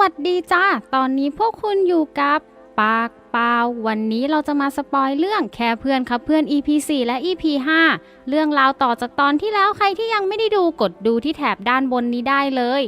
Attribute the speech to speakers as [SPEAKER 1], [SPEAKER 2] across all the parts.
[SPEAKER 1] วัสดีจ้า ตอนนี้พวกคุณอยู่กับปากเปล่าวันนี้เราจะมาสปอยเรื่องแค่เพื่อนครับเพื่อน EP 4 และ EP 5 เรื่องราวต่อจากตอนที่แล้วใครที่ยังไม่ได้ดูกดดูที่แถบด้านบนนี้ได้เลย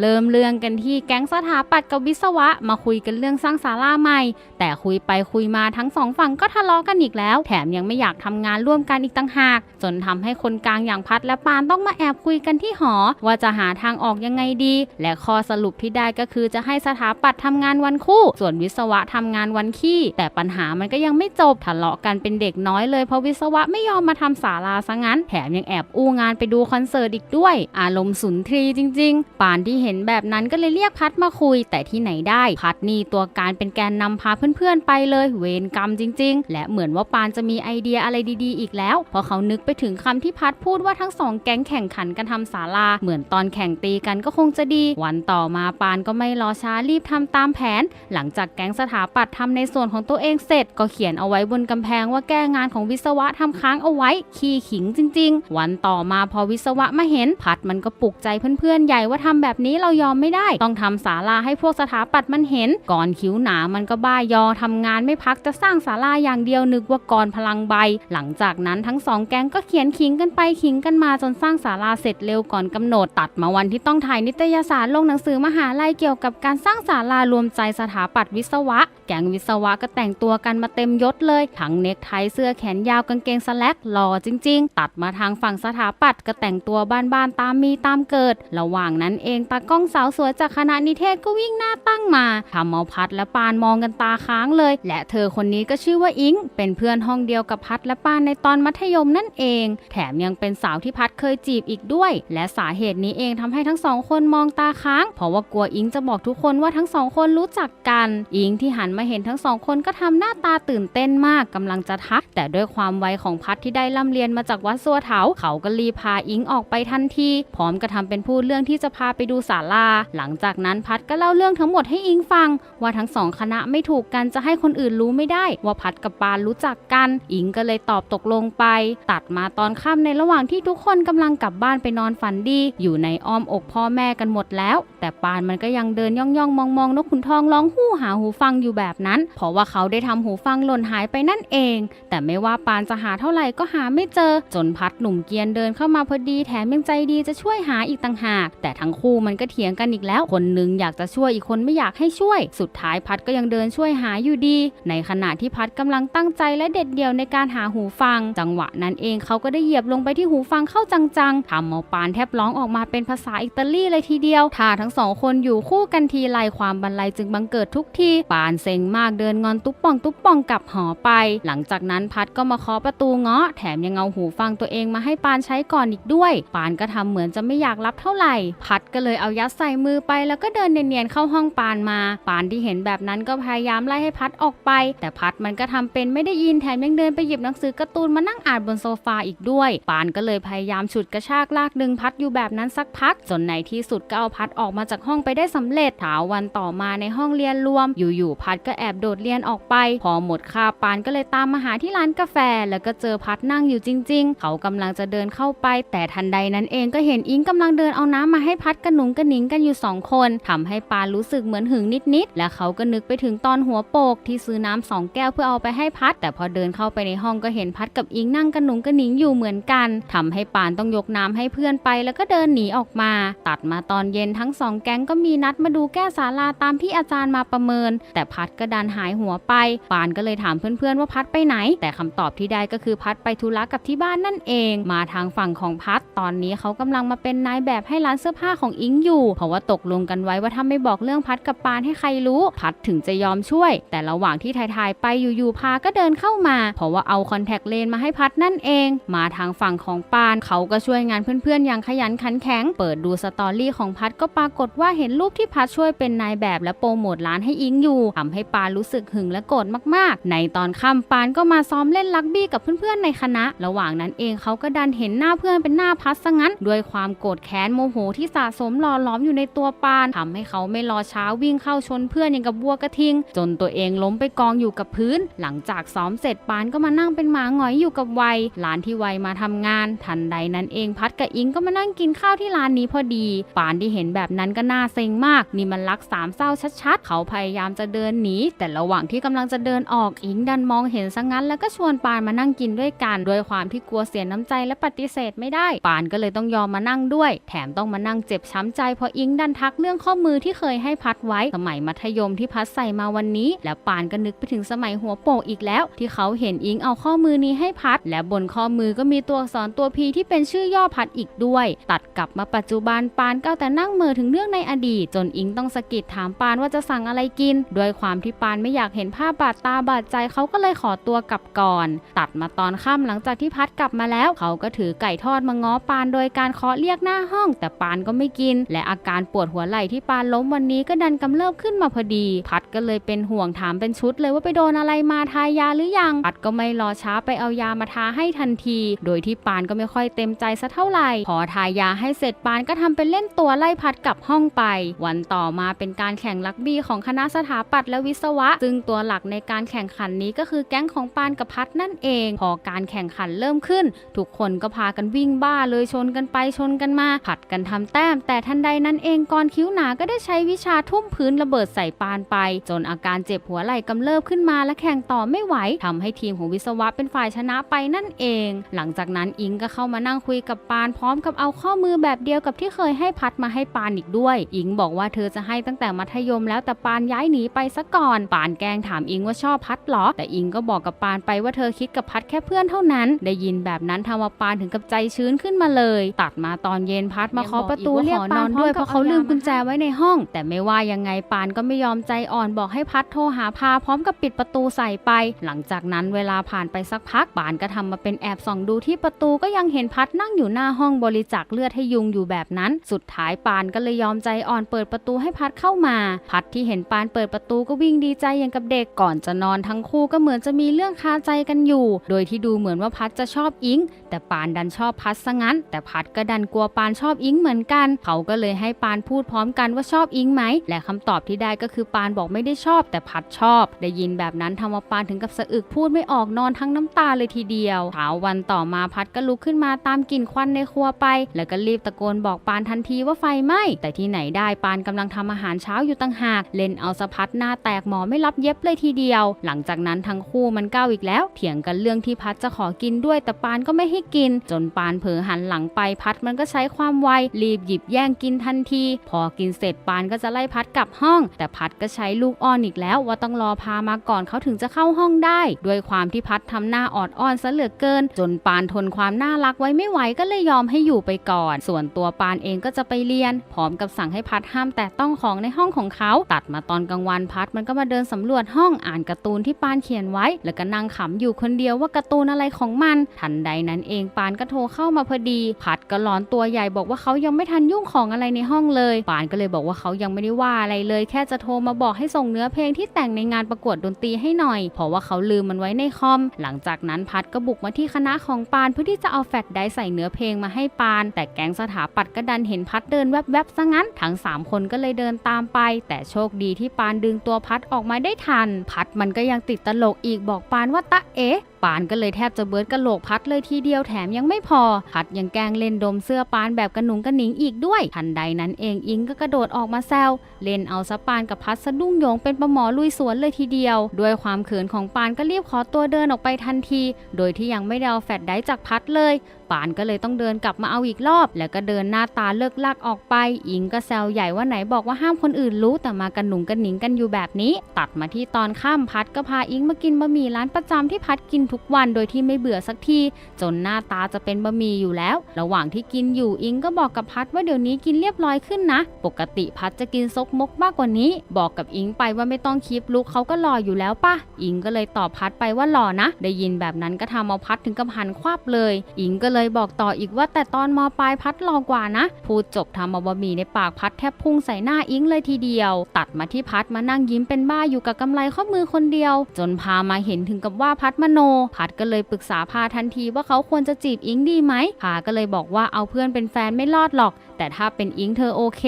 [SPEAKER 1] เริ่มเรื่องกันที่แก๊งสถาปัตย์กับวิศวะ มาคุยกันเรื่องสร้างศาลาใหม่ แต่คุยไปคุยมาทั้งสองฝั่งก็ทะเลาะกันอีกแล้ว แถมยังไม่อยากทำงานร่วมกันอีกต่างหาก จนทำให้คนกลางอย่างพัดและปานต้องมาแอบคุยกันที่หอ ว่าจะหาทางออกยังไงดี และข้อสรุปที่ได้ก็คือจะให้สถาปัตย์ทำงานวันคู่ ส่วนวิศวะทำงานวันขี้แต่ปัญหามันก็ยังไม่จบทะเลาะกันเป็นเด็กน้อยเลยเพราะวิศวะไม่ยอมมาทำศาลาซะงั้น แถมยังแอบอู้งานไปดูคอนเสิร์ตอีกด้วย อารมณ์สุนทรีจริง ๆ ปานที่เห็นแบบนั้นก็เลยเรียกพัดมาคุย แต่ที่ไหนได้พัดนี่ตัวการเป็นแกนนำพาเพื่อนๆไปเลยเวรกรรมจริง ๆ และเหมือนว่าปานจะมีไอเดียอะไรดีๆ อีกแล้วพราะเขานึกไปถึงคำที่พัดพูดว่าทั้งสองแก๊งแข่งขันกันทำศาลา เหมือนตอนแข่งตีกันก็คงจะดี วันต่อมาปานก็ไม่รอช้ารีบทำตามแผน หลังจากแก๊งสถาปัตย์ทำในส่วนของตัวเองเสร็จ ก็เขียนเอาไว้บนกำแพงว่าแก้งานของวิศวะทำค้างเอาไว้ ขี้ขิงจริง ๆ วันต่อมาพอวิศวะมาเห็นพัดมันก็ปลุกใจเพื่อนๆใหญ่ว่าทำแบบนี้เรายอมไม่ได้ ต้องทำศาลาให้พวกสถาปัตย์มันเห็น ก่อนคิ้วหนามันก็บ้ายอทำงานไม่พักจะสร้างศาลาอย่างเดียวนึกว่ากรพลังใบ หลังจากนั้นทั้งสองแก๊งก็เขียนขิงกันไปขิงกันมาจนสร้างศาลาเสร็จเร็วก่อนกำหนดตัดมาวันที่ต้องถ่ายนิตยสารลงหนังสือมหาลัยเกี่ยวกับการสร้างศาลารวมใจสถาปัตย์วิศวะ แก๊งวิศวะก็แต่งตัวกันมาเต็มยศเลย ทั้งเนคไทเสื้อแขนยาวกางเกงสแลกหล่อจริง ๆ ตัดมาทางฝั่งสถาปัตย์ก็แต่งตัวบ้านๆตามมีตามเกิด ระหว่างนั้นเองตากล้องสาวสวยจากคณะนิเทศก็วิ่งหน้าตั้งมาทำเอาพัดและปานมองกันตาคางเลย และเธอคนนี้ก็ชื่อว่าอิง เป็นเพื่อนห้องเดียวกับพัดและปานในตอนมัธยมนั่นเอง แถมยังเป็นสาวที่พัดเคยจีบอีกด้วย และสาเหตุนี้เองทำให้ทั้งสองคนมองตาค้าง เพราะว่ากลัวอิงจะบอกทุกคนว่าทั้งสองคนรู้จักกัน อิงที่หันมาเห็นทั้งสองคนก็ทำหน้าตาตื่นเต้นมากกำลังจะทัก แต่ด้วยความไวของพัดที่ได้ร่ำเรียนมาจากวัดสัวเถาเขาก็รีพาอิงออกไปทันทีพร้อมกระทำเป็นพูดเรื่องที่จะพาไปดูศาลา หลังจากนั้นพัดก็เล่าเรื่องทั้งหมดให้อิงฟัง ว่าทั้งสองคณะไม่ถูกกันจะให้คนอื่นรู้ไม่ได้ ว่าพัดกับปานรู้จักกัน อิงก็เลยตอบตกลงไป ตัดมาตอนค่ำในระหว่างที่ทุกคนกำลังกลับบ้านไปนอนฝันดี อยู่ในอ้อมอกพ่อแม่กันหมดแล้ว แต่ปานมันก็ยังเดินย่องย่องมองมองนกขุนทองร้องหู้หาหูฟังอยู่แบบนั้น เพราะว่าเขาได้ทำหูฟังหล่นหายไปนั่นเอง แต่ไม่ว่าปานจะหาเท่าไหร่ก็หาไม่เจอ จนพัดหนุ่มเกียนเดินเข้ามาพอดีแถมยังใจดีจะช่วยหาอีกต่างหาก แต่ทั้งคู่มันก็เถียงกันอีกแล้ว คนหนึงอยากจะช่วยอีกคนไม่อยากให้ช่วย สุดท้ายพัดก็ยังเดินช่วยหาอยู่ดี ในขณะที่พัดกำลังตั้งใจและเด็ดเดี่ยวในการหาหูฟัง จังหวะนั้นเองเขาก็ได้เหยียบลงไปที่หูฟังเข้าจังๆทำเอาปานแทบร้องออกมาเป็นภาษาอิตาลีเลยทีเดียวถ้าทั้งสองคนอยู่คู่กันทีไรความบันไลจึงบังเกิดทุกทีปานเซ็งมากเดินงอนตุ๊บป่องตุ๊บป่องกลับหอไป หลังจากนั้นพัดก็มาเคาะประตูเงาะแถมยังเอาหูฟังตัวเองมาให้ปานใช้ก่อนอีกด้วย ปานก็ทำเหมือนจะไม่อยากรับเท่าไหร่ พัดก็เลยเอายัดใส่มือไป แล้วก็เดินเนียนๆเข้าห้องปานมา ปานที่เห็นแบบนั้นก็พยายามไล่ให้พัดออกไป แต่พัดมันก็ทำเป็นไม่ได้ยินแถมยังเดินไปหยิบหนังสือการ์ตูนมานั่งอ่านบนโซฟาอีกด้วยปานก็เลยพยายามฉุดกระชากลากดึงพัดอยู่แบบนั้นสักพักจนในที่สุดก็เอาพัดออกมาจากห้องไปได้สำเร็จถาวันต่อมาในห้องเรียนรวม อยู่ๆพัดก็แอบโดดเรียนออกไป พอหมดคาปานก็เลยตามมาหาที่ร้านกาแฟ แล้วก็เจอพัดนั่งอยู่จริง ๆ เขากำลังจะเดินเข้าไป แต่ทันใดนั้นเองก็เห็นอิงกำลังเดินเอาน้ำมาให้พัดกระหนุงกระหนิงกันอยู่สองคนทำให้ปานรู้สึกเหมือนหึงนิดๆและเขาก็นึกไปถึงตอนหัวโปกที่ซื้อน้ำสองแก้วเพื่อเอาไปให้พัด แต่พอเดินเข้าไปในห้องก็เห็นพัดกับอิงนั่งกระหนุงกระหนิงอยู่เหมือนกันทำให้ปานต้องยกน้ำให้เพื่อนไปแล้วก็เดินหนีออกมา ตัดมาตอนเย็นทั้งสองแก๊งก็มีนัดมาดูแก้ศาลาตามที่อาจารย์มาประเมิน แต่พัดก็ดันหายหัวไป ปานก็เลยถามเพื่อนๆว่าพัดไปไหน แต่คำตอบที่ได้ก็คือพัดไปธุระกับที่บ้านนั่นเอง มาทางฝั่งของพัดตอนนี้เขากำลังมาเป็นนายแบบให้ร้านเสื้อผ้าของอิงอยู่ เพราะว่าตกลงกันไว้ว่าถ้าไม่บอกเรื่องพัดกับปานให้ใครรู้ พัดถึงจะยอมช่วยแต่ระหว่างที่ถ่ายๆไปอยู่ๆพาก็เดินเข้ามา เพราะว่าเอาคอนแทคเลนส์มาให้พัดนั่นเอง มาทางฝั่งของปานเขาก็ช่วยงานเพื่อนๆอย่างขยันขันแข็ง เปิดดูสตอรี่ของพัดก็ปรากฏว่าเห็นรูปที่พัดช่วยเป็นนายแบบและโปรโมทร้านให้อิงอยู่ทำให้ปานรู้สึกหึงและโกรธมากๆ ในตอนค่ำปานก็มาซ้อมเล่นลักบี้กับเพื่อนๆในคณะ ระหว่างนั้นเองเขาก็ดันเห็นหน้าเพื่อนเป็นหน้าพัดซะงั้น ด้วยความโกรธแค้นโมโหที่สะสมรอล้อมอยู่ในตัวปานทำให้เขาไม่รอช้าวิ่งเข้าชนเพื่อนอย่างกับวัวกระทิง จนตัวเองล้มไปกองอยู่กับพื้น หลังจากซ้อมเสร็จปานก็มานั่งเป็นหมาหงอยอยู่กับวัยหลานที่วัยมาทำงาน ทันใดนั้นเองพัดกับอิงก็มานั่งกินข้าวที่ร้านนี้พอดี ปานที่เห็นแบบนั้นก็น่าเซ็งมาก นี่มันรักสามเศร้าชัดๆ เขาพยายามจะเดินหนีแต่ระหว่างที่กำลังจะเดินออกอิงดันมองเห็นซะงั้น แล้วก็ชวนปานมานั่งกินด้วยกันด้วยความที่กลัวเสียน้ำใจและปฏิเสธไม่ได้ ปานก็เลยต้องยอมมานั่งด้วย แถมต้องมานั่งเจ็บช้ำใจเพราะอิงดันทักเรื่องข้อมือที่เคยให้พัดไว้สมัยมัธยมที่พัดใส่มาวันนี้แล้วปานก็นึกไปถึงสมัยหัวโปกอีกแล้ว ที่เขาเห็นอิงเอาข้อมือนี้ให้พัด และบนข้อมือก็มีตัวอักษรตัวพีที่เป็นชื่อย่อพัดอีกด้วย ตัดกลับมาปัจจุบันปานก็แต่นั่งเมือถึงเรื่องในอดีต จนอิงต้องสะกิดถามปานว่าจะสั่งอะไรกิน ด้วยความที่ปานไม่อยากเห็นภาพบาดตาบาดใจเขาก็เลยขอตัวกลับก่อน ตัดมาตอนค่ำหลังจากที่พัดกลับมาแล้ว เขาก็ถือไก่ทอดมาง้อปานโดยการเคาะเรียกหน้าห้อง แต่ปานก็ไม่กิน และอาการปวดหัวไหล่ที่ปานล้มวันนี้ก็ดันกำเริบขึ้นมาพอดี พัดก็เลยเป็นห่วง่วงถามเป็นชุดเลยว่าไปโดนอะไรมาทายาหรือยังพัดก็ไม่รอช้าไปเอายามาทาให้ทันที โดยที่ปานก็ไม่ค่อยเต็มใจสักเท่าไหร่ พอทายาให้เสร็จปานก็ทำเป็นเล่นตัวไล่พัดกลับห้องไป วันต่อมาเป็นการแข่งลักบี้ของคณะสถาปัตย์และวิศวะ ซึ่งตัวหลักในการแข่งขันนี้ก็คือแก๊งของปานกับพัดนั่นเอง พอการแข่งขันเริ่มขึ้น ทุกคนก็พากันวิ่งบ้าเลยชนกันไปชนกันมา ผัดกันทำแต้ม แต่ทันใดนั้นเองกรคิ้วหนาก็ได้ใช้วิชาทุ่มพื้นระเบิดใส่ปานไป จนอาการเจ็บหัวไหล่กำเริบขึ้นมาและแข่งต่อไม่ไหวทำให้ทีมของวิศวะเป็นฝ่ายชนะไปนั่นเอง หลังจากนั้นอิงก็เข้ามานั่งคุยกับปานพร้อมกับเอาข้อมือแบบเดียวกับที่เคยให้พัดมาให้ปานอีกด้วย อิงบอกว่าเธอจะให้ตั้งแต่มัธยมแล้วแต่ปานย้ายหนีไปซะก่อน ปานแกล้งถามอิงว่าชอบพัดเหรอ แต่อิงก็บอกกับปานไปว่าเธอคิดกับพัดแค่เพื่อนเท่านั้น ได้ยินแบบนั้นทำเอาปานถึงกับใจชื้นขึ้นมาเลย ตัดมาตอนเย็นพัดมาเคาะประตูเรียกปานด้วยเพราะเขาลืมกุญแจไว้ในห้อง แต่ไม่ว่ายังไงปานก็ไม่ยอมใจอ่อนบอกให้พัดโทรรหาพาพร้อมกับปิดประตูใส่ไป หลังจากนั้นเวลาผ่านไปสักพักปานก็ทำมาเป็นแอบส่องดูที่ประตูก็ยังเห็นพัดนั่งอยู่หน้าห้องบริจาคเลือดให้ยุงอยู่แบบนั้น สุดท้ายปานก็เลยยอมใจอ่อนเปิดประตูให้พัดเข้ามา พัดที่เห็นปานเปิดประตูก็วิ่งดีใจอย่างกับเด็กก่อนจะนอนทั้งคู่ก็เหมือนจะมีเรื่องคาใจกันอยู่ โดยที่ดูเหมือนว่าพัดจะชอบอิง แต่ปานดันชอบพัดซะงั้น แต่พัดก็ดันกลัวปานชอบอิงเหมือนกัน เขาก็เลยให้ปานพูดพร้อมกันว่าชอบอิงไหม และคำตอบที่ได้ก็คือปานบอกไม่ได้ชอบ แต่พัดชอบ ได้ยินแบบนั้นทำเอาปานถึงกับสะอึกพูดไม่ออกนอนทั้งน้ำตาเลยทีเดียวเช้าวันต่อมาพัดก็ลุกขึ้นมาตามกลิ่นควันในครัวไป แล้วก็รีบตะโกนบอกปานทันทีว่าไฟไหม้แต่ที่ไหนได้ปานกำลังทำอาหารเช้าอยู่ตั้งหาก เล่นเอาสะพัดหน้าแตกหมอไม่รับเย็บเลยทีเดียว หลังจากนั้นทั้งคู่มันก้าวอีกแล้ว เถียงกันเรื่องที่พัดจะขอกินด้วย แต่ปานก็ไม่ให้กิน จนปานเผลอหันหลังไปพัดมันก็ใช้ความไวรีบหยิบแย่งกินทันที พอกินเสร็จปานก็จะไล่พัดกลับห้อง แต่พัดก็ใช้ลูกอ้อนอีกแล้วแล้วว่าต้องรอพามาก่อนเขาถึงจะเข้าห้องได้ ด้วยความที่พัดทำหน้าออดอ้อนซะเหลือเกิน จนปานทนความน่ารักไว้ไม่ไหวก็เลยยอมให้อยู่ไปก่อน ส่วนตัวปานเองก็จะไปเรียน พร้อมกับสั่งให้พัดห้ามแตะต้องของในห้องของเขา ตัดมาตอนกลางวันพัดมันก็มาเดินสำรวจห้องอ่านการ์ตูนที่ปานเขียนไว้ แล้วก็นั่งขำอยู่คนเดียวว่าการ์ตูนอะไรของมัน ทันใดนั้นเองปานก็โทรเข้ามาพอดี พัดก็ร้อนตัวใหญ่บอกว่าเขายังไม่ทันยุ่งของอะไรในห้องเลย ปานก็เลยบอกว่าเขายังไม่ได้ว่าอะไรเลย แค่จะโทรมาบอกให้ส่งเนื้อเพลงที่ที่แต่งในงานประกวดดนตรีให้หน่อย เพราะว่าเขาลืมมันไว้ในคอม หลังจากนั้นพัดก็บุกมาที่คณะของปานเพื่อที่จะเอาแฟลชไดใส่เนื้อเพลงมาให้ปาน แต่แก๊งสถาปัตย์ก็ดันเห็นพัดเดินแวบๆซะงั้น ทั้งสามคนก็เลยเดินตามไป แต่โชคดีที่ปานดึงตัวพัดออกมาได้ทัน พัดมันก็ยังติดตลกอีกบอกปานว่าตะเอ๊ะปานก็เลยแทบจะเบิร์ดกระโหลกพัดเลยทีเดียวแถมยังไม่พอ พัดยังแกล้งเล่นดมเสื้อปานแบบกระหนุงกระหนิงอีกด้วย ทันใดนั้นเองอิงก็กระโดดออกมาแซวเล่นเอาสะปานกับพัดสะดุ้งโยงเป็นประหมอลุยสวนเลยทีเดียว ด้วยความเขินของปานก็รีบขอตัวเดินออกไปทันที โดยที่ยังไม่ได้เอาแฟดได้จากพัดเลย ปานก็เลยต้องเดินกลับมาเอาอีกรอบ แล้วก็เดินหน้าตาเลิกลักออกไป อิงก็แซวใหญ่ว่าไหนบอกว่าห้ามคนอื่นรู้แต่มากันหนุงกันหนิงกันอยู่แบบนี้ ตัดมาที่ตอนค่ำพัดก็พาอิงมากินบะหมี่ร้านประจำที่พัดกินทุกวันโดยที่ไม่เบื่อสักที จนหน้าตาจะเป็นบะหมี่อยู่แล้ว ระหว่างที่กินอยู่อิงก็บอกกับพัดว่าเดี๋ยวนี้กินเรียบร้อยขึ้นนะ ปกติพัดจะกินซกมกมากกว่านี้ บอกกับอิงไปว่าไม่ต้องคีบลุกเขาก็รออยู่แล้วป่ะอิงก็เลยตอบพัดไปว่าหล่อนะ ได้ยินแบบนั้นก็ทำเอาพัดถึงกับหันควับเลย อิงก็เลยยบอกต่ออีกว่าแต่ตอนมปลายพัดหลอกกว่านะ พูดจบทำเอาบะหมี่ในปากพัดแทบพุ่งใส่หน้าอิงเลยทีเดียว ตัดมาที่พัดมานั่งยิ้มเป็นบ้าอยู่กับกำไรข้อมือคนเดียว จนพามาเห็นถึงกับว่าพัดมโน พัดก็เลยปรึกษาพาทันทีว่าเขาควรจะจีบอิงดีไหมพาก็เลยบอกว่าเอาเพื่อนเป็นแฟนไม่รอดหรอก แต่ถ้าเป็นอิงเธอโอเค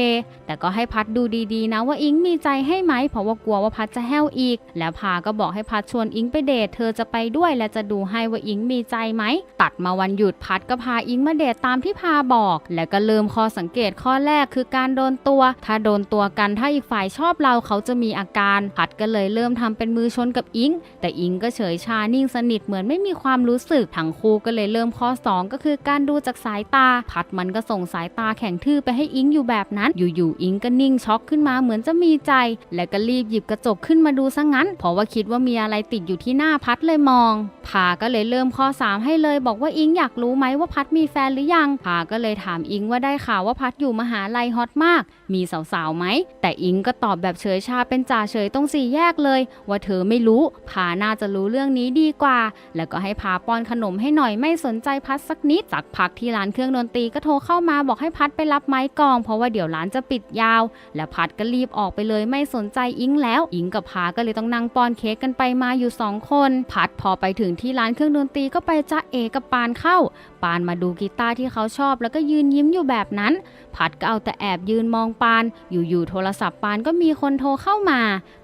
[SPEAKER 1] แต่ก็ให้พัดดูดีๆ นะว่าอิงมีใจให้ไหมเพราะว่ากลัวว่าพัดจะแห้วอีก แล้วพาก็บอกให้พัดชวนอิงไปเดทเธอจะไปด้วยและจะดูให้ว่าอิงมีใจไหมตัดมาวันหยุดพัดก็พาอิงมาเดทตามที่พาบอก แล้วก็เริ่มข้อสังเกตข้อแรกคือการโดนตัว ถ้าโดนตัวกันถ้าอีกฝ่ายชอบเราเขาจะมีอาการ พัดก็เลยเริ่มทำเป็นมือชนกับอิง แต่อิงก็เฉยชานิ่งสนิทเหมือนไม่มีความรู้สึกทั้งคู่ก็เลยเริ่มข้อ 2 ก็คือการดูจากสายตา พัดมันก็ส่งสายตาแข็งทื่อไปให้อิงอยู่แบบนั้น อยู่ๆอิงก็นิ่งช็อกขึ้นมาเหมือนจะมีใจ และก็รีบหยิบกระจกขึ้นมาดูซะงั้น เพราะว่าคิดว่ามีอะไรติดอยู่ที่หน้าพัดเลยมอง พาก็เลยเริ่มข้อ 3 ให้เลยบอกว่าอิงอยากรู้ไหมว่าพัดมีแฟนหรือยังพาก็เลยถามอิงว่าได้ข่าวว่าพัดอยู่มหาลัยฮอตมาก มีสาวๆไหม แต่อิงก็ตอบแบบเฉยชาเป็นจ่าเฉยตรงสี่แยกเลย ว่าเธอไม่รู้พาน่าจะรู้เรื่องนี้ดีกว่า แล้วก็ให้พาป้อนขนมให้หน่อยไม่สนใจพัดสักนิดสักพักที่ร้านเครื่องดนตรีก็โทรเข้ามาบอกให้พัดไปรับไม้กอง เพราะว่าเดี๋ยวร้านจะปิดยาว และพัดก็รีบออกไปเลยไม่สนใจอิงแล้ว อิงกับพาก็เลยต้องนั่งป้อนเค้กกันไปมาอยู่สองคน พัดพอไปถึงที่ร้านเครื่องดนตรีก็ไปจ้าเอกับปานเข้าปานมาดูกีตาร์ที่เขาชอบแล้วก็ยืนยิ้มอยู่แบบนั้น พัดก็เอาแต่แอบยืนมองปาน อยู่ๆโทรศัพท์ปานก็มีคนโทรเข้ามา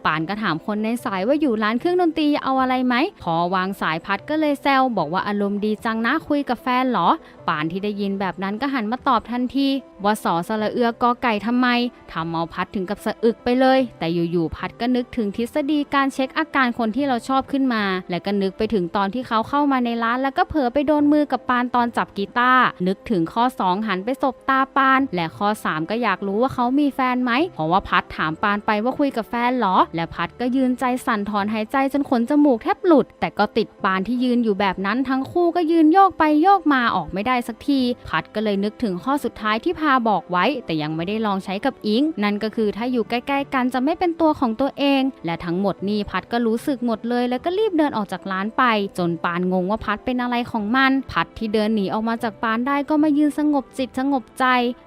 [SPEAKER 1] ปานก็ถามคนในสายว่าอยู่ร้านเครื่องดนตรีเอาอะไรไหม พอวางสายพัดก็เลยแซวบอกว่าอารมณ์ดีจังนะคุยกับแฟนเหรอ ปานที่ได้ยินแบบนั้นก็หันมาตอบทันที ว่าสอสระเอือกอไก่ทำไมทำเอาพัดถึงกับสะอึกไปเลย แต่อยู่ๆพัดก็นึกถึงทฤษฎีการเช็คอาการคนที่เราชอบขึ้นมา และก็นึกไปถึงตอนที่เขาเข้ามาในร้าน แล้วก็เผลอไปโดนมือกับปานตอนจับกีตาร์นึกถึงข้อ 2 หันไปสบตาปาน และข้อ 3 ก็อยากรู้ว่าเขามีแฟนไหมเพราะว่าพัดถามปานไปว่าคุยกับแฟนเหรอ และพัดก็ยืนใจสั่นถอนหายใจจนขนจมูกแทบหลุด แต่ก็ติดปานที่ยืนอยู่แบบนั้นทั้งคู่ก็ยืนโยกไปโยกมาออกไม่ได้สักที พัดก็เลยนึกถึงข้อสุดท้ายที่พาบอกไว้ แต่ยังไม่ได้ลองใช้กับอิง นั่นก็คือถ้าอยู่ใกล้ๆกันจะไม่เป็นตัวของตัวเอง และทั้งหมดนี่พัดก็รู้สึกหมดเลย แล้วก็รีบเดินออกจากร้านไป จนปานงงว่าพัดเป็นอะไรของมัน พัดที่เดินหนีออกมาจากปานได้ก็มายืนสงบจิตสงบใจ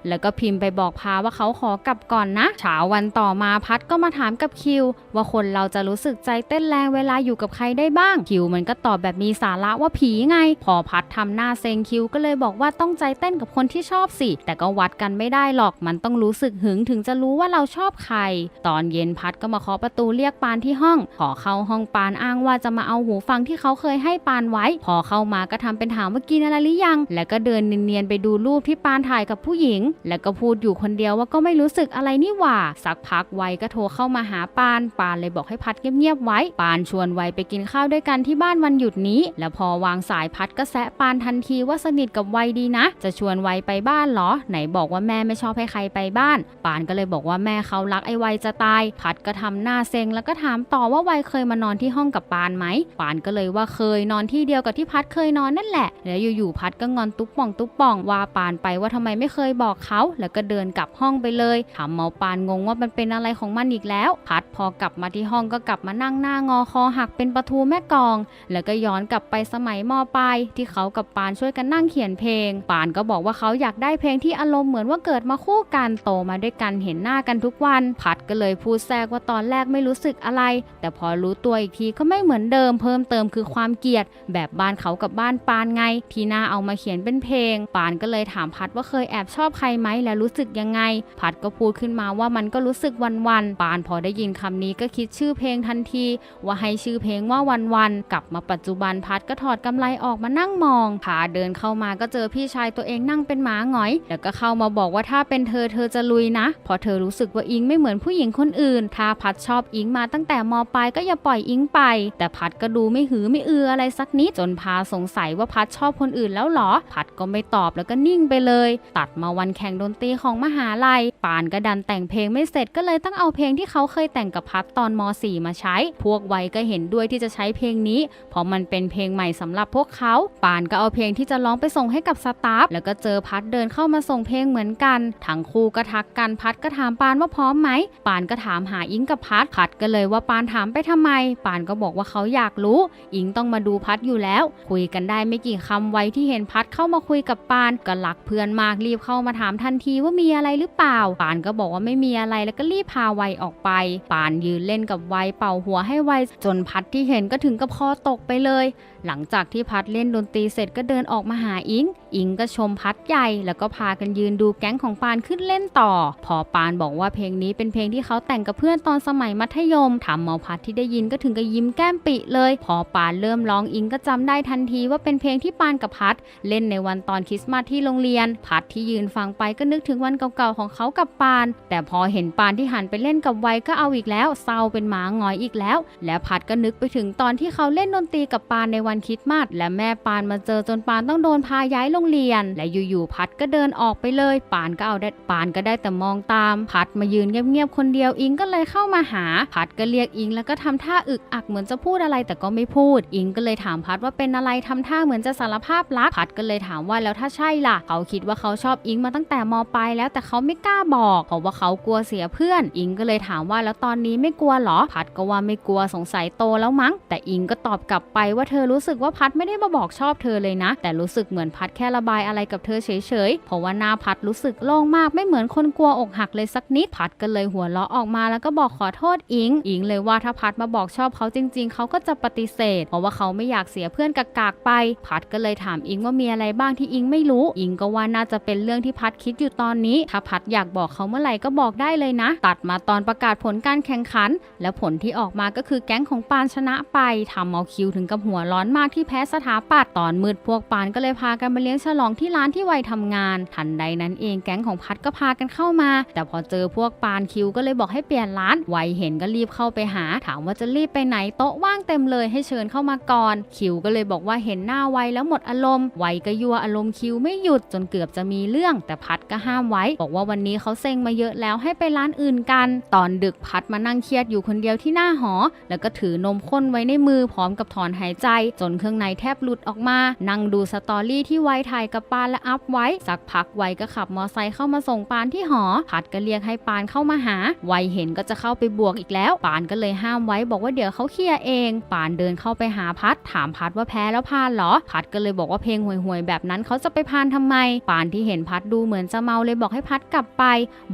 [SPEAKER 1] แล้วก็พิมพ์ไปบอกพาว่าเขาขอกลับก่อนนะเช้าวันต่อมาพัดก็มาถามกับคิว ว่าคนเราจะรู้สึกใจเต้นแรงเวลาอยู่กับใครได้บ้าง คิวมันก็ตอบแบบมีสาระว่าผีไง พอพัดทำหน้าเซ็งคิวก็เลยบอกว่าต้องใจเต้นกับคนที่ชอบสิ แต่ก็วัดกันไม่ได้หรอก มันต้องรู้สึกหึงถึงจะรู้ว่าเราชอบใคร ตอนเย็นพัดก็มาเคาะประตูเรียกปานที่ห้อง ขอเข้าห้องปานอ้างว่าจะมาเอาหูฟังที่เขาเคยให้ปานไว้ พอเข้ามาก็ทำเป็นถามว่ากินอะไรหรือยัง แล้วก็เดินเนียนๆไปดูรูปที่ปานถ่ายกับผู้หญิง แล้วก็พูดอยู่คนเดียวว่าก็ไม่รู้สึกอะไรนี่หว่า สักพักไวก็โทรเข้ามาหาปาน ปานเลยบอกให้พัดเงียบๆไว้ ปานชวนไวไปกินข้าวด้วยกันที่บ้านวันหยุดนี้ แล้วพอวางสายพัดก็แซะปานทันทีว่าสนิทกับไวดีนะ จะชวนไวไปบ้านเหรอ ไหนบอกว่าแม่ไม่ชอบให้ใครไปบ้าน ปานก็เลยบอกว่าแม่เขารักไอ้ไวจะตาย พัดก็ทำหน้าเซ็งแล้วก็ถามต่อว่าไวเคยมานอนที่ห้องกับปานไหม ปานก็เลยว่าเคยนอนที่เดียวกับที่พัดเคยนอนนั่นแหละ แล้วอยู่ๆพัดก็งอนตุ๊บป่องตุ๊บป่องว่าปานไปว่าทำไมไม่เคยบอกเขา แล้วก็เดินกลับห้องไปเลยถามเมาปานงงว่ามันเป็นอะไรของมันอีกแล้ว พัดพอกลับมาที่ห้องก็กลับมานั่งหน้างอคอหักเป็นประตูแม่กอง แล้วก็ย้อนกลับไปสมัยมปลายที่เขากับปานช่วยกันนั่งเขียนเพลง ปานก็บอกว่าเขาอยากได้เพลงที่อารมณ์เหมือนว่าเกิดมาคู่กันโตมาด้วยกันเห็นหน้ากันทุกวัน พัดก็เลยพูดแทรกว่าตอนแรกไม่รู้สึกอะไร แต่พอรู้ตัวอีกทีก็ไม่เหมือนเดิมเพิ่มเติมคือความเกลียด แบบบ้านเขากับบ้านปานไง ที่น่าเอามาเขียนเป็นเพลง ปานก็เลยถามพัดว่าเคยแอบชอบใครไหมและรู้สึกยังไง พัดก็พูดขึ้นมาว่ามันก็รู้สึกวันๆปานพอได้ยินคำนี้ก็คิดชื่อเพลงทันที ว่าให้ชื่อเพลงว่าวันๆกลับมาปัจจุบันพัดก็ถอดกำไลออกมานั่งมองพาเดินเข้ามาก็เจอพี่ชายตัวเองนั่งเป็นหมาหงอย แล้วก็เข้ามาบอกว่าถ้าเป็นเธอเธอจะลุยนะเพราะเธอรู้สึกว่าอิงไม่เหมือนผู้หญิงคนอื่น ถ้าพัดชอบอิงมาตั้งแต่มปลายก็อย่าปล่อยอิงไป แต่พัดก็ดูไม่หือไม่อืออะไรสักนิดจนพาสงสัยว่าพัดชอบคนอื่นแล้วเหรอ พัดก็ไม่ตอบแล้วก็นิ่งไปเลย ตัดมาวันแข่งดนตรีของมหาลัย ปานก็ดันแต่งเพลงไม่เสร็จก็เลยต้องเอาเพลงที่เขาเคยแต่งกับพัดตอนม .4 มาใช้ พวกวัยก็เห็นด้วยที่จะใช้เพลงนี้ เพราะมันเป็นเพลงใหม่สำหรับพวกเขา ปานก็เอาเพลงที่จะร้องไปส่งให้กับสตาฟแล้วก็เจอพัดเดินเข้ามาส่งเพลงเหมือนกันทั้งคู่ก็ทักกันพัดก็ถามปานว่าพร้อมไหมปานก็ถามหาอิงกับพัดพัดก็เลยว่าปานถามไปทำไม ปานก็บอกว่าเขาอยากรู้ อิงต้องมาดูพัดอยู่แล้ว คุยกันได้ไม่กี่คำไว้ที่เห็นพัดเข้ามาคุยกับปานก็หลักเพื่อนมากรีบเข้ามาถามทันทีว่ามีอะไรหรือเปล่า ปานก็บอกว่าไม่มีอะไรแล้วก็รีบพาไวออกไป ปานยืนเล่นกับไวเป่าหัวให้ไวจนพัดที่เห็นก็ถึงกับคอตกไปเลย หลังจากที่พัดเล่นดนตรีเสร็จก็เดินออกมาหาอิง দিন อิงก็ชมพัดใหญ่ แล้วก็พากันยืนดูแก๊งของปานขึ้นเล่นต่อ พอปานบอกว่าเพลงนี้เป็นเพลงที่เขาแต่งกับเพื่อนตอนสมัยมัธยมทำเมาพัดที่ได้ยินก็ถึงกับยิ้มแก้มปิเลย พอปานเริ่มร้องอิงก็จำได้ทันทีว่าเป็นเพลงที่ปานกับพัด เล่นในวันตอนคริสต์มาสที่โรงเรียน พัดที่ยืนฟังไปก็นึกถึงวันเก่าๆของเขากับปาน แต่พอเห็นปานที่หันไปเล่นกับไวก็เอาอีกแล้วเศร้าเป็นหมาหงอยอีกแล้ว และพัดก็นึกไปถึงตอนที่เขาเล่นดนตรีกับปานในวันคริสต์มาสและแม่ปานมาเจอจนปานต้องโดนพาย้ายโรงเรียน และอยู่ๆพัดก็เดินออกไปเลย ปานก็เอาได้ปานก็ได้แต่มองตาม พัดมายืนเงียบๆคนเดียวอิงก็เลยเข้ามาหา พัดก็เรียกอิงแล้วก็ทำท่าอึกอักเหมือนจะพูดอะไรแต่ก็ไม่พูด อิงก็เลยถามพัดว่าเป็นอะไรทำท่าเหมือนจะสารภาพรักพัดก็เลยถามว่าแล้วถ้าใช่ล่ะ เขาคิดว่าเขาชอบอิงมาตั้งแต่มปลายแล้วแต่เขาไม่กล้าบอกเพราะว่าเขากลัวเสียเพื่อน อิงก็เลยถามว่าแล้วตอนนี้ไม่กลัวเหรอ พัดก็ว่าไม่กลัวสงสัยโตแล้วมั้ง แต่อิงก็ตอบกลับไปว่าเธอรู้สึกว่าพัดไม่ได้มาบอกชอบเธอเลยนะ แต่รู้สึกเหมือนพัดแค่ระบายอะไรกับเธอเฉยๆ เพราะว่าหน้าพัดรู้สึกโล่งมากไม่เหมือนคนกลัวอกหักเลยสักนิด พัดก็เลยหัวเราะออกมาแล้วก็บอกขอโทษอิง อิงเลยว่าถ้าพัดมาบอกชอบเขาจริง ๆ เขาก็จะปฏิเสธ เพราะว่าเขาไม่อยากเสียเพื่อนกากๆไป พัดก็เลยถามอิงว่ามีอะไรบ้างที่อิงไม่รู้ อิงก็ว่าน่าจะเป็นเรื่องที่พัดคิดอยู่ตอนนี้ ถ้าพัดอยากบอกเขาเมื่อไหร่ก็บอกได้เลยนะ ตัดมาตอนประกาศผลการแข่งขัน และผลที่ออกมาก็คือแก๊งของปานชนะไปทำเอาคิวถึงกับหัวร้อนมากที่แพ้สถาปัตย์ตอนมืดพวกปานก็เลยพากันมาเลี้ยงฉลองที่ร้านที่ไวทำงาน ทันใดนั้นเองแก๊งของพัดก็พากันเข้ามา แต่พอเจอพวกปานคิวก็เลยบอกให้เปลี่ยนร้านไวเห็นก็รีบเข้าไปหา ถามว่าจะรีบไปไหนโต๊ะว่างเต็มเลยให้เชิญเข้ามาก่อน คิวก็เลยบอกว่าเห็นหน้าไวแล้วหมดอารมณ์ไวก็ยั่วอารมณ์คิวไม่หยุดจนเกือบจะมีเรื่อง แต่พัดก็ห้ามไว้ บอกว่าวันนี้เขาเซ็งมาเยอะแล้วให้ไปร้านอื่นกัน ตอนดึกพัดมานั่งเครียดอยู่คนเดียวที่หน้าหอ แล้วก็ถือนมข้นไว้ในมือพร้อมกับถอนหายใจ จนเครื่องในแทบหลุดออกมา นั่งดูสตอรี่ที่ไวถ่ายกับปานและอัพไว้ สักพักไวก็ขับมอไซค์เข้ามาส่งปานที่หอ พัดก็เรียกให้ปานเข้ามาหา ไวเห็นก็จะเข้าไปบวกอีกแล้ว ปานก็เลยห้ามไว้บอกว่าเดี๋ยวเขาเคลียร์เอง ปานเดินเข้าไปหาพัด ถามพัดว่าแพ้แล้วพานเหรอ พัดก็เลยบอกว่าเพลงห่วยๆแบบนั้นเขาจะไปพานทำไม ปานที่เห็นพัดดูเหมือนจะเมาเลยบอกให้พัดกลับไป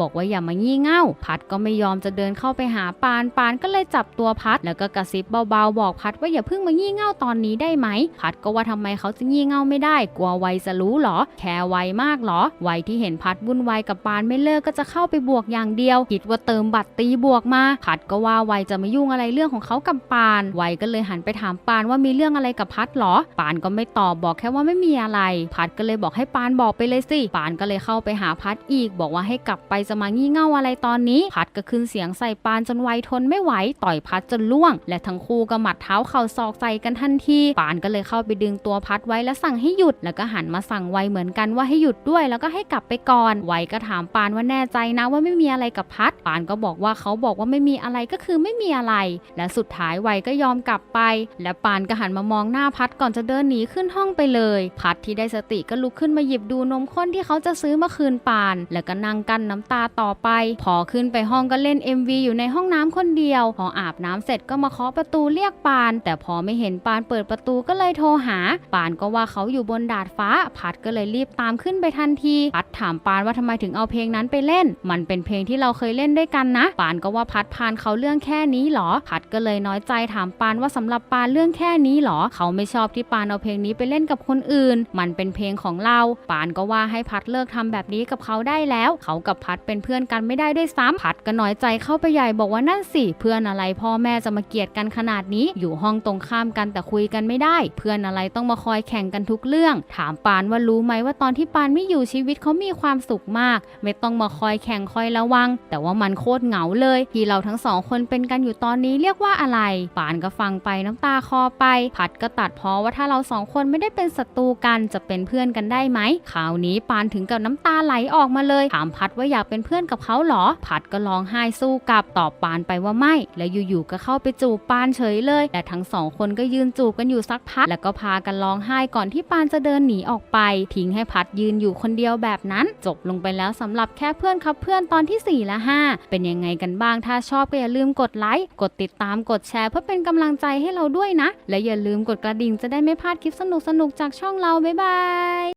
[SPEAKER 1] บอกว่าอย่ามางี่เง่า พัดก็ไม่ยอมจะเดินเข้าไปหาปาน ปานก็เลยจับตัวพัด แล้วก็กระซิบเบาๆบอกพัดว่าอย่าเพิ่งมางี่เง่าตอนนี้ได้ไหม พัดก็ว่าทำไมเขาจะงี่เง่าไม่ได้ กลัวไวจะรู้หรอ แค่ไวมากหรอไวที่เห็นพัดวุ่นวายกับปานไม่เลิกก็จะเข้าไปบวกอย่างเดียว คิดว่าเติมบัตรตีบวกมา พัดก็ว่าไวจะไม่ยุ่งอะไรเรื่องของเขากับปานไวก็เลยหันไปถามปานว่ามีเรื่องอะไรกับพัดเหรอ ปานก็ไม่ตอบบอกแค่ว่าไม่มีอะไร พัดก็เลยบอกให้ปานบอกไปเลยสิ ปานก็เลยเข้าไปหาพัดอีก บอกว่าให้กลับไปจะมางี่เง่าอะไรตอนนี้ พัดก็ขึ้นเสียงใส่ปานจนไวทนไม่ไหวต่อยพัดจนล่วง และทั้งคู่ก็หมัดเท้าเข่าศอกใส่กันทันที ปานก็เลยเข้าไปดึงตัวพัดไว้และสั่งให้หยุดแล้วก็หันมาสั่งไวเหมือนกันว่าให้หยุดด้วยแล้วก็ให้กลับไปก่อน ไวก็ถามปานว่าแน่ใจนะว่าไม่มีอะไรกับพัดปานก็บอกว่าเขาบอกว่าไม่มีอะไรก็คือไม่มีอะไร และสุดท้ายไวก็ยอมกลับไป และปานก็หันมามองหน้าพัดก่อนจะเดินหนีขึ้นห้องไปเลย พัดที่ได้สติก็ลุกขึ้นมาหยิบดูนมข้นที่เขาจะซื้อมาคืนปาน แล้วก็นั่งกั้นน้ำตาต่อไป พอขึ้นไปห้องก็เล่น MV อยู่ในห้องน้ำคนเดียว พออาบน้ำเสร็จก็มาเคาะประตูเรียกปาน แต่พอไม่เห็นปานเปิดประตูก็เลยโทรหา ปานก็ว่าเขาอยู่บนดาดฟ้าพัดก็เลยรีบตามขึ้นไปทันที พัดถามปานว่าทำไมถึงเอาเพลงนั้นไปเล่น มันเป็นเพลงที่เราเคยเล่นด้วยกันนะ ปานก็ว่าพัดพานเขาเรื่องแค่นี้หรอ พัดก็เลยน้อยใจถามปานว่าสำหรับปานเรื่องแค่นี้หรอ เขาไม่ชอบที่ปานเอาเพลงนี้ไปเล่นกับคนอื่น มันเป็นเพลงของเรา ปานก็ว่าให้พัดเลิกทำแบบนี้กับเขาได้แล้ว เขากับพัดเป็นเพื่อนกันไม่ได้ด้วยซ้ำพัดก็น้อยใจเข้าไปใหญ่บอกว่านั่นสิ เพื่อนอะไรพ่อแม่จะมาเกลียดกันขนาดนี้ อยู่ห้องตรงข้ามกันแต่คุยกันไม่ได้ เพื่อนอะไรต้องมาคอยแข่งกันทุกเรื่อง ถามปานว่ารู้ไหมว่าตอนที่ปานไม่อยู่ชีวิตเขามีความสุขมาก ไม่ต้องมาคอยแข่งคอยระวัง แต่ว่ามันโคตรเหงาเลย ที่เราทั้งสองคนเป็นกันอยู่ตอนนี้เรียกว่าอะไรปานก็ฟังไปน้ำตาคอไปพัดก็ตัดเพอว่าถ้าเราสองคนไม่ได้เป็นศัตรูกันจะเป็นเพื่อนกันได้ไหมข่าวนี้ปานถึงกับน้ำตาไหลออกมาเลย ถามพัดว่าอยากเป็นเพื่อนกับเขาเหรอพัดก็ร้องไห้สู้กลับตอบปานไปว่าไม่ แล้วอยู่ๆก็เข้าไปจูบปานเฉยเลย แต่ทั้งสองคนก็ยืนจูบกันอยู่สักพักแล้วก็พากันร้องไห้ก่อนที่ปานจะเดินหนีออกอกไป ทิ้งให้พัดยืนอยู่คนเดียวแบบนั้น จบลงไปแล้วสำหรับแค่เพื่อนครับเพื่อนตอนทีสี่ 4 และ 5 เป็นยังไงกันบ้างถ้าชอบก็อย่าลืมกดไลค์กดติดตามกดแชร์เพื่อเป็นกำลังใจให้เราด้วยนะ และอย่าลืมกดกระดิ่งจะได้ไม่พลาดคลิปสนุกๆจากช่องเราบ๊ายบาย